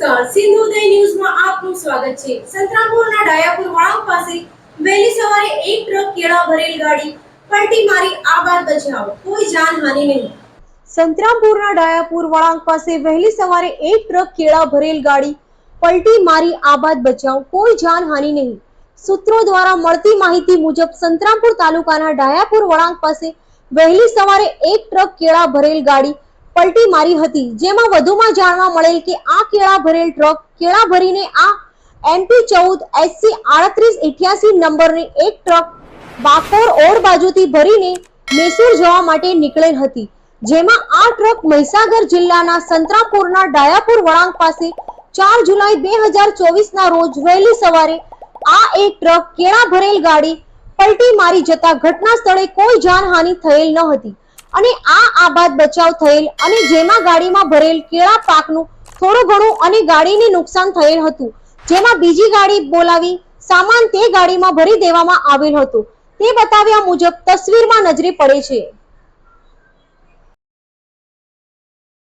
નમસ્કાર. સિંધુદય ન્યૂઝમાં આપનું સ્વાગત છે. સંતરામપુરના ડાયાપુર વાળા પાસે વહેલી સવારે એક ટ્રક કેળા ભરેલ ગાડી પલટી મારી આબાદ બચાવ. કોઈ જાનહાનિ નહીં. સંતરામપુરના ડાયાપુર વળાંક પાસે વહેલી સવારે એક ટ્રક કેળા ભરેલ ગાડી પલટી મારી આબાદ બચાવ. કોઈ જાનહાનિ નહીં. સૂત્રો દ્વારા મળતી માહિતી મુજબ સંતરામપુર તાલુકાના ડાયાપુર વળાંક પાસે વહેલી સવારે એક ટ્રક કેળા ભરેલ ગાડી પલટી મારી હતી. જેમાં વધુમાં જાણવા મળેલ કે આ કેળા ભરેલ ટ્રક કેળા ભરીને આ એમપી ચૌદ એસસી આડત્રીસ ઇઠ્યાસી નંબરની એક ટ્રક બાકોર ઓડ બાજુથી ભરીને મેસૂર જવા માટે નીકળેલ હતી. જેમાં આ ટ્રક મહીસાગર જિલ્લાના સંતરાપુરના ડાયાપુર વળાંક પાસે ચાર જુલાઈ બે હજાર ચોવીસના રોજ વહેલી સવારે આ એક ટ્રક કેળા ભરેલ ગાડી પલટી મારી જતા ઘટના સ્થળે કોઈ જાનહાનિ થયેલ ન હતી. અને આ આબાદ બચાવ થયેલ અને જેમાં ગાડીમાં ભરેલ કેળા પાકનું થોડું ઘણું અને ગાડીને નુકસાન થયેલ હતું. જેમાં બીજી ગાડી બોલાવી સામાન તે ગાડીમાં ભરી દેવામાં આવેલ હતું. તે બતાવ્યા મુજબ તસવીરમાં નજરે પડે છે.